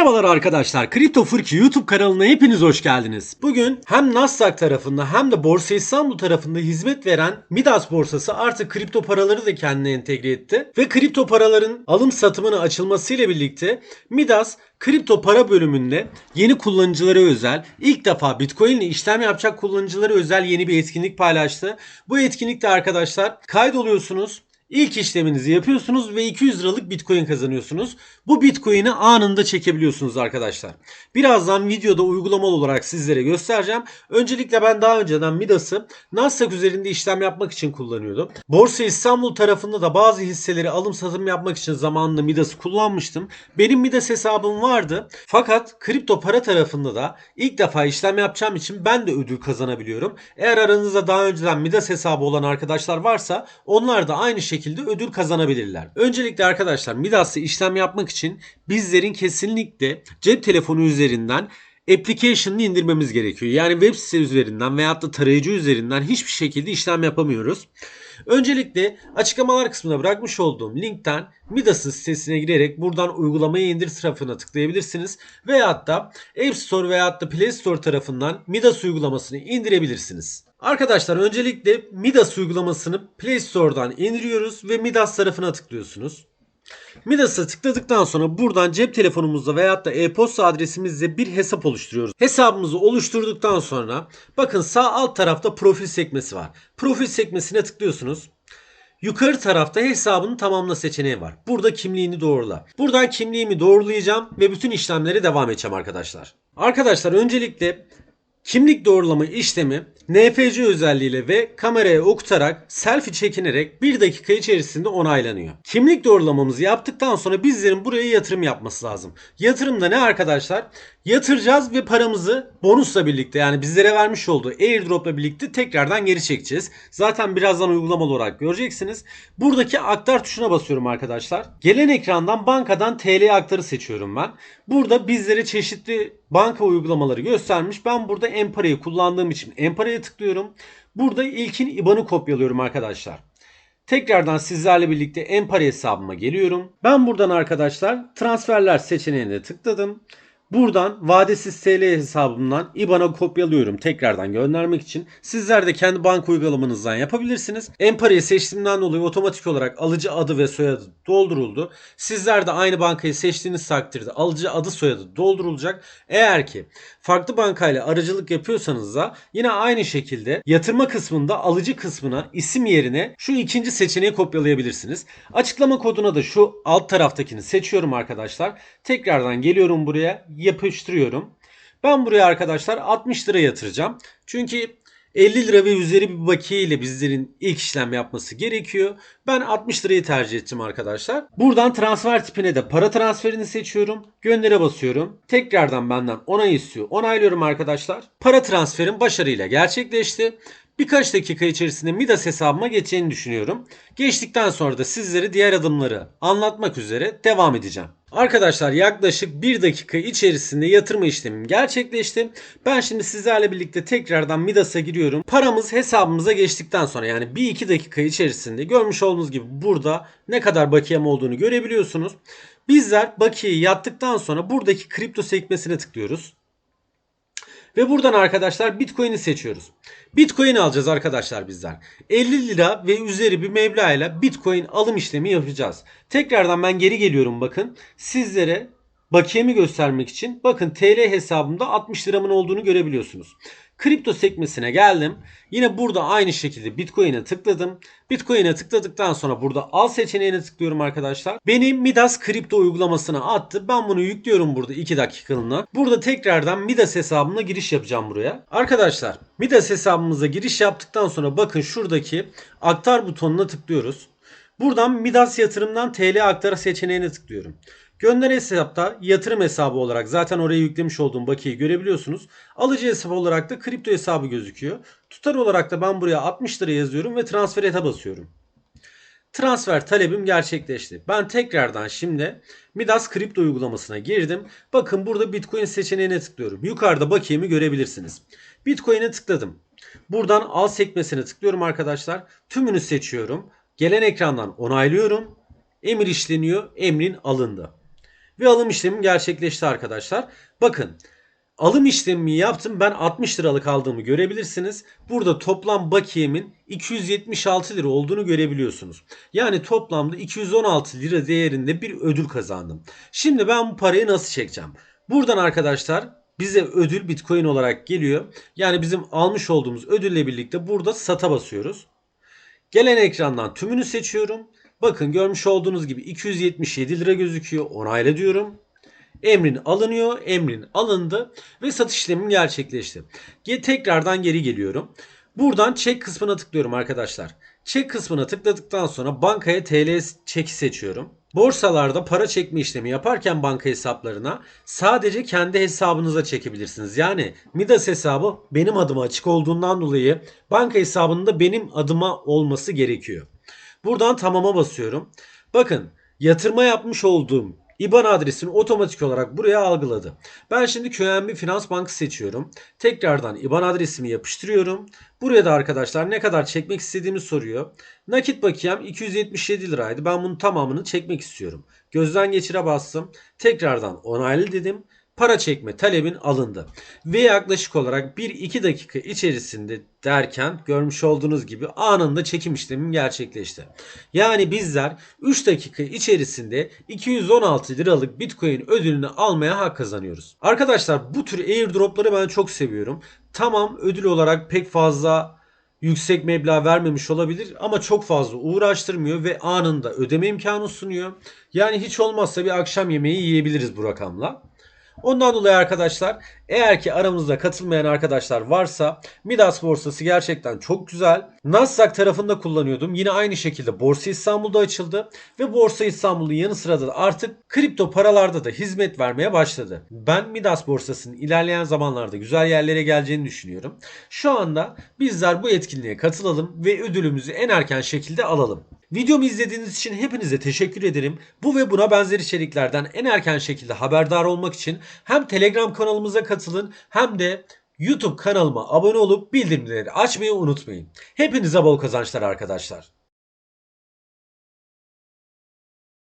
Merhabalar arkadaşlar. Kripto Fırki YouTube kanalına hepiniz hoş geldiniz. Bugün hem Nasdaq tarafında hem de Borsa İstanbul tarafında hizmet veren Midas borsası artık kripto paraları da kendine entegre etti. Ve kripto paraların alım satımını açılmasıyla birlikte Midas kripto para bölümünde yeni kullanıcılara özel ilk defa Bitcoin ile işlem yapacak kullanıcılara özel yeni bir etkinlik paylaştı. Bu etkinlikte arkadaşlar kaydoluyorsunuz. İlk işleminizi yapıyorsunuz ve 200 liralık Bitcoin kazanıyorsunuz. Bu Bitcoin'i anında çekebiliyorsunuz arkadaşlar. Birazdan videoda uygulamalı olarak sizlere göstereceğim. Öncelikle ben daha önceden Midas'ı Nasdaq üzerinde işlem yapmak için kullanıyordum. Borsa İstanbul tarafında da bazı hisseleri alım satım yapmak için zamanında Midas'ı kullanmıştım. Benim Midas hesabım vardı. Fakat kripto para tarafında da ilk defa işlem yapacağım için ben de ödül kazanabiliyorum. Eğer aranızda daha önceden Midas hesabı olan arkadaşlar varsa onlar da aynı şekilde ödül kazanabilirler. Öncelikle arkadaşlar Midas'ta işlem yapmak için bizlerin kesinlikle cep telefonu üzerinden application'ını indirmemiz gerekiyor. Yani web site üzerinden veyahut da tarayıcı üzerinden hiçbir şekilde işlem yapamıyoruz. Öncelikle açıklamalar kısmına bırakmış olduğum linkten Midas'ın sitesine girerek buradan uygulamayı indir tarafına tıklayabilirsiniz. Veyahut da App Store veyahut da Play Store tarafından Midas uygulamasını indirebilirsiniz. Arkadaşlar öncelikle Midas uygulamasını Play Store'dan indiriyoruz ve Midas tarafına tıklıyorsunuz. Midas'a tıkladıktan sonra buradan cep telefonumuzda veyahut da e-posta adresimizle bir hesap oluşturuyoruz. Hesabımızı oluşturduktan sonra bakın sağ alt tarafta profil sekmesi var. Profil sekmesine tıklıyorsunuz. Yukarı tarafta hesabını tamamla seçeneği var. Burada kimliğini doğrula. Buradan kimliğimi doğrulayacağım ve bütün işlemlere devam edeceğim arkadaşlar. Arkadaşlar öncelikle Kimlik doğrulama işlemi NFC özelliğiyle ve kameraya okutarak selfie çekinerek 1 dakika içerisinde onaylanıyor. Kimlik doğrulamamızı yaptıktan sonra bizlerin buraya yatırım yapması lazım. Yatırımda ne arkadaşlar? Yatıracağız ve paramızı bonusla birlikte yani bizlere vermiş olduğu airdropla birlikte tekrardan geri çekeceğiz. Zaten birazdan uygulamalı olarak göreceksiniz. Buradaki aktar tuşuna basıyorum arkadaşlar. Gelen ekrandan bankadan TL aktarı seçiyorum ben. Burada bizlere çeşitli banka uygulamaları göstermiş. Ben burada Empara'yı kullandığım için Empara'ya tıklıyorum. Burada ilkin IBAN'ı kopyalıyorum arkadaşlar. Tekrardan sizlerle birlikte Empara hesabıma geliyorum. Ben buradan arkadaşlar transferler seçeneğine tıkladım. Buradan vadesiz TL hesabımdan IBAN'a kopyalıyorum tekrardan göndermek için. Sizler de kendi banka uygulamanızdan yapabilirsiniz. Empara'yı seçtiğimden dolayı otomatik olarak alıcı adı ve soyadı dolduruldu. Sizler de aynı bankayı seçtiğiniz takdirde alıcı adı soyadı doldurulacak. Eğer ki farklı bankayla aracılık yapıyorsanız da yine aynı şekilde yatırma kısmında alıcı kısmına isim yerine şu ikinci seçeneği kopyalayabilirsiniz. Açıklama koduna da şu alt taraftakini seçiyorum arkadaşlar. Tekrardan geliyorum buraya yapıştırıyorum. Ben buraya arkadaşlar 60 lira yatıracağım. Çünkü 50 lira ve üzeri bir bakiye ile bizlerin ilk işlem yapması gerekiyor. Ben 60 lirayı tercih ettim arkadaşlar. Buradan transfer tipine de para transferini seçiyorum. Göndere basıyorum. Tekrardan benden onay istiyor. Onaylıyorum arkadaşlar. Para transferim başarıyla gerçekleşti. Birkaç dakika içerisinde Midas hesabıma geçeceğini düşünüyorum. Geçtikten sonra da sizlere diğer adımları anlatmak üzere devam edeceğim. Arkadaşlar yaklaşık 1 dakika içerisinde yatırma işlemim gerçekleşti. Ben şimdi sizlerle birlikte tekrardan Midas'a giriyorum. Paramız hesabımıza geçtikten sonra yani 1-2 dakika içerisinde görmüş olduğunuz gibi burada ne kadar bakiyem olduğunu görebiliyorsunuz. Bizler bakiyeyi yattıktan sonra buradaki kripto sekmesine tıklıyoruz. Ve buradan arkadaşlar Bitcoin'i seçiyoruz. Bitcoin alacağız arkadaşlar bizler. 50 lira ve üzeri bir meblağ ile Bitcoin alım işlemi yapacağız. Tekrardan ben geri geliyorum bakın. Sizlere bakiyemi göstermek için bakın TL hesabımda 60 liramın olduğunu görebiliyorsunuz. Kripto sekmesine geldim. Yine burada aynı şekilde Bitcoin'e tıkladım. Bitcoin'e tıkladıktan sonra burada al seçeneğine tıklıyorum arkadaşlar. Benim Midas kripto uygulamasına attı. Ben bunu yüklüyorum burada 2 dakikalığına. Burada tekrardan Midas hesabımla giriş yapacağım buraya. Arkadaşlar Midas hesabımıza giriş yaptıktan sonra bakın şuradaki aktar butonuna tıklıyoruz. Buradan Midas yatırımdan TL aktara seçeneğine tıklıyorum. Gönder hesapta yatırım hesabı olarak zaten oraya yüklemiş olduğum bakiyeyi görebiliyorsunuz. Alıcı hesabı olarak da kripto hesabı gözüküyor. Tutar olarak da ben buraya 60 lira yazıyorum ve transfer ete basıyorum. Transfer talebim gerçekleşti. Ben tekrardan şimdi Midas kripto uygulamasına girdim. Bakın burada Bitcoin seçeneğine tıklıyorum. Yukarıda bakiyemi görebilirsiniz. Bitcoin'e tıkladım. Buradan al sekmesine tıklıyorum arkadaşlar. Tümünü seçiyorum. Gelen ekrandan onaylıyorum. Emir işleniyor. Emrin alındı. Ve alım işlemim gerçekleşti arkadaşlar. Bakın alım işlemimi yaptım. Ben 60 liralık aldığımı görebilirsiniz. Burada toplam bakiyemin 276 lira olduğunu görebiliyorsunuz. Yani toplamda 216 lira değerinde bir ödül kazandım. Şimdi ben bu parayı nasıl çekeceğim? Buradan arkadaşlar bize ödül Bitcoin olarak geliyor. Yani bizim almış olduğumuz ödülle birlikte burada sata basıyoruz. Gelen ekrandan tümünü seçiyorum. Bakın görmüş olduğunuz gibi 277 lira gözüküyor. Onayla diyorum. Emrin alınıyor. Emrin alındı ve satış işlemim gerçekleşti. Ge- Tekrardan geri geliyorum. Buradan çek kısmına tıklıyorum arkadaşlar. Çek kısmına tıkladıktan sonra bankaya TL çeki seçiyorum. Borsalarda para çekme işlemi yaparken banka hesaplarına sadece kendi hesabınıza çekebilirsiniz. Yani Midas hesabı benim adıma açık olduğundan dolayı banka hesabının da benim adıma olması gerekiyor. Buradan tamama basıyorum. Bakın yatırma yapmış olduğum IBAN adresini otomatik olarak buraya algıladı. Ben şimdi QNB Finans Bank'ı seçiyorum. Tekrardan IBAN adresimi yapıştırıyorum. Buraya da arkadaşlar ne kadar çekmek istediğimi soruyor. Nakit bakiyem 277 liraydı. Ben bunun tamamını çekmek istiyorum. Gözden geçire bastım. Tekrardan onaylı dedim. Para çekme talebin alındı. Ve yaklaşık olarak 1-2 dakika içerisinde derken görmüş olduğunuz gibi anında çekim işlemim gerçekleşti. Yani bizler 3 dakika içerisinde 216 liralık Bitcoin ödülünü almaya hak kazanıyoruz. Arkadaşlar bu tür airdropları ben çok seviyorum. Tamam ödül olarak pek fazla yüksek meblağ vermemiş olabilir ama çok fazla uğraştırmıyor ve anında ödeme imkanı sunuyor. Yani hiç olmazsa bir akşam yemeği yiyebiliriz bu rakamla. Ondan dolayı arkadaşlar eğer ki aramızda katılmayan arkadaşlar varsa Midas borsası gerçekten çok güzel. Nasdaq tarafında kullanıyordum. Yine aynı şekilde Borsa İstanbul'da açıldı ve Borsa İstanbul'un yanı sıra da artık kripto paralarda da hizmet vermeye başladı. Ben Midas borsasının ilerleyen zamanlarda güzel yerlere geleceğini düşünüyorum. Şu anda bizler bu etkinliğe katılalım ve ödülümüzü en erken şekilde alalım. Videomu izlediğiniz için hepinize teşekkür ederim. Bu ve buna benzer içeriklerden en erken şekilde haberdar olmak için hem Telegram kanalımıza katılın hem de YouTube kanalıma abone olup bildirimleri açmayı unutmayın. Hepinize bol kazançlar arkadaşlar.